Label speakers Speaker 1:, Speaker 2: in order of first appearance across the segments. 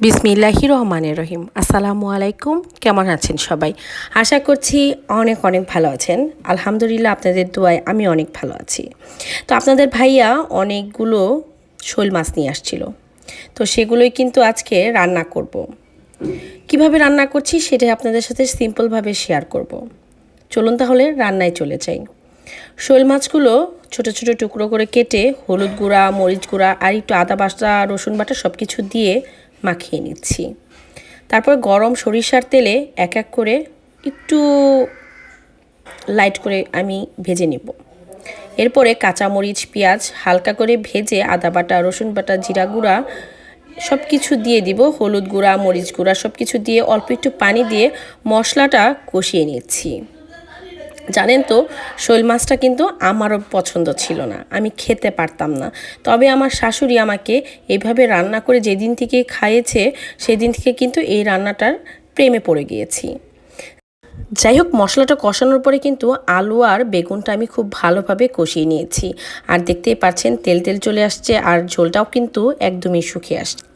Speaker 1: বিসমিল্লাহি রহমানের রহিম। আসসালামু আলাইকুম। কেমন আছেন সবাই? আশা করছি অনেক অনেক ভালো আছেন। আলহামদুলিল্লাহ আপনাদের দোয়ায় আমি অনেক ভালো আছি। তো আপনাদের ভাইয়া অনেকগুলো শোল মাছ নিয়ে আসছিল। তো সেগুলোই কিন্তু আজকে রান্না করব। কীভাবে রান্না করছি সেটাই আপনাদের সাথে সিম্পলভাবে শেয়ার করব। চলুন তাহলে রান্নায় চলে যাই। শোল মাছগুলো ছোট ছোট টুকরো করে কেটে হলুদ গুঁড়া, মরিচ গুঁড়া আর একটু আদা বাটা, রসুন বাটা সব কিছু দিয়ে মাখিয়ে নিচ্ছি। তারপর গরম সরিষার তেলে এক এক করে একটু লাইট করে আমি ভেজে নেব। এরপরে কাঁচামরিচ, পেঁয়াজ হালকা করে ভেজে আদা বাটা, রসুন বাটা, জিরা গুঁড়া সব কিছু দিয়ে দিব। হলুদ গুঁড়া, মরিচ গুঁড়া সব কিছু দিয়ে অল্প একটু পানি দিয়ে মশলাটা কষিয়ে নিচ্ছি। জানেন তো, শৈল মাছটা কিন্তু আমারও পছন্দ ছিল না, আমি খেতে পারতাম না। তবে আমার শাশুড়ি আমাকে এভাবে রান্না করে যেদিন থেকে খাইয়েছে, সেদিন থেকে কিন্তু এই রান্নাটার প্রেমে পড়ে গিয়েছি। যাই হোক, মশলাটা কষানোর পরে কিন্তু আলু আর বেগুনটা আমি খুব ভালোভাবে কষিয়ে নিয়েছি। আর দেখতেই পাচ্ছেন, তেল তেল চলে আসছে আর ঝোলটাও কিন্তু একদমই শুকিয়ে আসছে।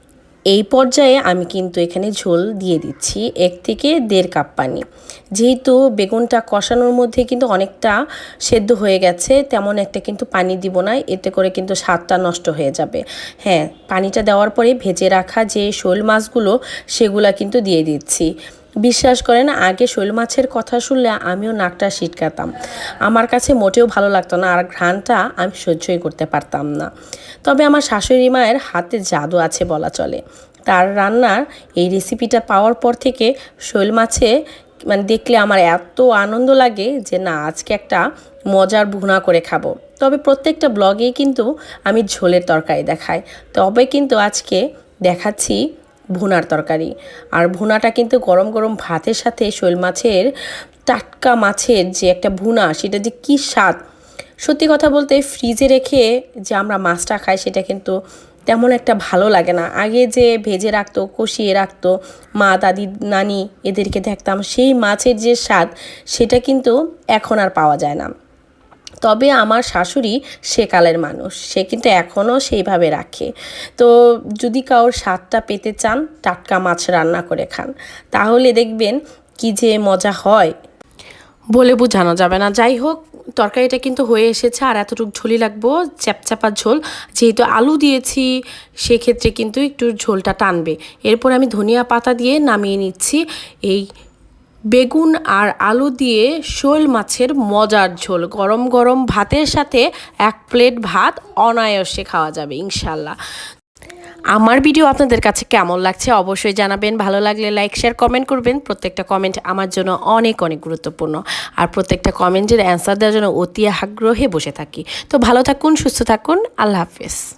Speaker 1: এই পর্যায়ে আমি কিন্তু এখানে ঝোল দিয়ে দিচ্ছি এক থেকে দেড় কাপ পানি। যেহেতু বেগুনটা কষানোর মধ্যে কিন্তু অনেকটা সেদ্ধ হয়ে গেছে, তেমন একটা কিন্তু পানি দিব না, এতে করে কিন্তু স্বাদটা নষ্ট হয়ে যাবে। হ্যাঁ পানিটা দেওয়ার পরে ভেজে রাখা যে শোল মাছগুলো, সেগুলা কিন্তু দিয়ে দিচ্ছি। বিশ্বাস করেন, আগে শৈল মাছের কথা শুনলে আমিও নাকটা সিটকাতাম আমার কাছে মোটেও ভালো লাগতো না আর ঘ্রাণটা আমি সহ্যই করতে পারতাম না। তবে আমার শাশুড়ি মায়ের হাতে জাদু আছে বলা চলে। তার রান্নার এই রেসিপিটা পাওয়ার পর থেকে শৈল মাছে মানে দেখলে আমার এত আনন্দ লাগে যে, না, আজকে একটা মজার ভুনা করে খাব। তবে প্রত্যেকটা ব্লগেই কিন্তু আমি ঝোলের তরকারি দেখাই। তবে কিন্তু আজকে দেখাচ্ছি ভুনার তরকারি। আর ভুনাটা কিন্তু গরম গরম ভাতের সাথে শৈল মাছের, টাটকা মাছের যে একটা ভুনা, সেটা যে কী স্বাদ। সত্যি কথা বলতে ফ্রিজে রেখে যে আমরা মাছটা খাই, সেটা কিন্তু তেমন একটা ভালো লাগে না। আগে যে ভেজে রাখতো, কষিয়ে রাখতো, মা, দাদি, নানি এদেরকে দেখতাম, সেই মাছের যে স্বাদ, সেটা কিন্তু এখন আর পাওয়া যায় না। তবে আমার শাশুড়ি সেকালের মানুষ। সে কিন্তু এখনও সেইভাবে রাখে। তো যদি কারোর স্বাদটা পেতে চান, টাটকা মাছ রান্না করে খান। তাহলে দেখবেন কি যে মজা হয়। বলে বোঝানো যাবে না। যাই হোক, তরকারিটা কিন্তু হয়ে এসেছে আর এতটুকু ঝোলই লাগবো চ্যাপচ্যাপার ঝোল। যেহেতু আলু দিয়েছি, সেক্ষেত্রে কিন্তু একটু ঝোলটা টানবে। এরপর আমি ধনিয়া পাতা দিয়ে নামিয়ে নিচ্ছি। এই বেগুন আর আলু দিয়ে শোল মাছের মজার ঝোল। গরম গরম ভাতের সাথে এক প্লেট ভাত অনায়াসে খাওয়া যাবে ইনশাল্লাহ আমার ভিডিও আপনাদের কাছে কেমন লাগছে অবশ্যই জানাবেন। ভালো লাগলে লাইক, শেয়ার, কমেন্ট করবেন। প্রত্যেকটা কমেন্ট আমার জন্য অনেক অনেক গুরুত্বপূর্ণ। আর প্রত্যেকটা কমেন্টের অ্যান্সার দেওয়ার জন্য অতি আগ্রহে বসে থাকি। তো ভালো থাকুন, সুস্থ থাকুন। আল্লাহ হাফেজ।